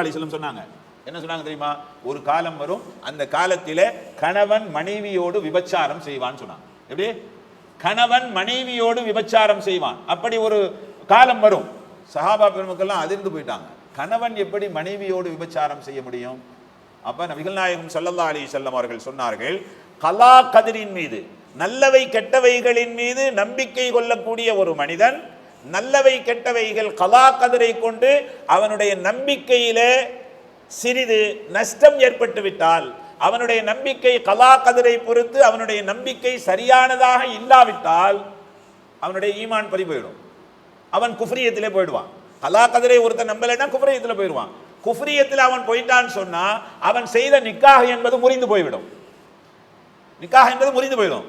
அலிஸ்லம் சொன்னாங்க. என்ன சொன்னாங்க தெரியுமா? ஒரு காலம் வரும் அந்த காலத்திலே கணவன் மனைவியோடு விபச்சாரம் செய்வான்னு சொன்னாங்க. எப்படி? கணவன் மனைவியோடு விபச்சாரம் செய்வான். அப்படி ஒரு காலம் வரும். சஹாபா பெருமக்கள்லாம் அதிர்ந்து போயிட்டாங்க. கணவன் எப்படி மனைவியோடு விபச்சாரம் செய்ய முடியும்? அப்ப நபிகள் நாயகம் சல்லல்லா அலி செல்லம் அவர்கள் சொன்னார்கள் கலா கதிரின் மீது நல்லவை கெட்டவைகளின் மீது நம்பிக்கை கொள்ளக்கூடிய ஒரு மனிதன் நல்லவை கெட்டவைகள் கலா கதிரை கொண்டு அவனுடைய நம்பிக்கையிலே சிறிது நஷ்டம் ஏற்பட்டுவிட்டால் அவனுடைய நம்பிக்கை கலா கதிரை பொறுத்து அவனுடைய நம்பிக்கை சரியானதாக இல்லாவிட்டால் அவனுடைய ஈமான் பறி போயிடும் அவன் குஃப்ரியத்திலே போயிடுவான். கலா கதிரை ஒருத்தன் நம்பலைன்னா குஃப்ரியத்தில் போயிடுவான். குஃப்ரியத்தில் அவன் போயிட்டான்னு சொன்னால் அவன் செய்த நிக்காக என்பது முறிந்து போய்விடும். நிக்காக என்பது முறிந்து போயிடும்.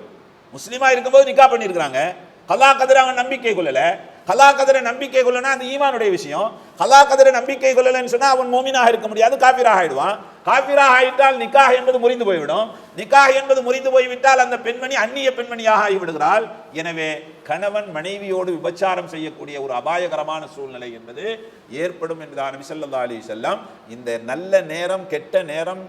முஸ்லீமாக இருக்கும்போது நிக்கா பண்ணியிருக்கிறாங்க. கலா கதிரை அவன் நம்பிக்கை கொள்ளலை. கலா கதிர நம்பிக்கை கொள்ளனா அது ஈமானுடைய விஷயம். கலா கதிர நம்பிக்கை கொள்ளலன்னு சொன்னா அவன் மோமினாக இருக்க முடியாது காபிராக ஆயிடுவான். காபிராக ஆயிட்டால் நிக்காக என்பது முறிந்து போய்விடும். நிக்காக என்பது முறிந்து போய்விட்டால் அந்த பெண்மணி அந்நிய பெண்மணியாக ஆகிவிடுகிறாள். எனவே கணவன் மனைவியோடு விபச்சாரம் செய்யக்கூடிய ஒரு அபாயகரமான சூழ்நிலை என்பது ஏற்படும் என்பதாக நபி ஸல்லல்லாஹு அலைஹி இந்த நல்ல நேரம் கெட்ட நேரம்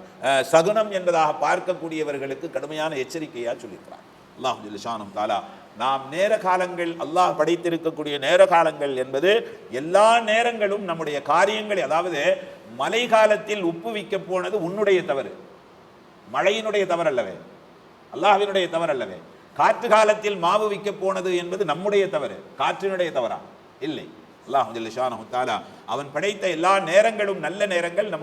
சகுனம் என்பதாக பார்க்கக்கூடியவர்களுக்கு கடுமையான எச்சரிக்கையாக சொல்லியிருக்கிறார். அல்லாஹு ஜில்ஷானம் தாலா நாம் நேர காலங்கள் அல்லாஹ் படைத்திருக்கக்கூடிய நேர காலங்கள் என்பது எல்லா நேரங்களும் நம்முடைய காரியங்களை அதாவது மழை காலத்தில் உப்பு விற்க போனது உன்னுடைய தவறு. மழையினுடைய தவறு அல்லவே அல்லாஹினுடைய தவறு அல்லவே காற்று காலத்தில் மாவு விற்க போனது என்பது நம்முடைய தவறு. காற்றினுடைய தவறா? இல்லை. அல்லாஹ் ஜில்ஷானஹு அவன் படைத்த எல்லா நேரங்களும் நல்ல நேரங்கள் நம்முடைய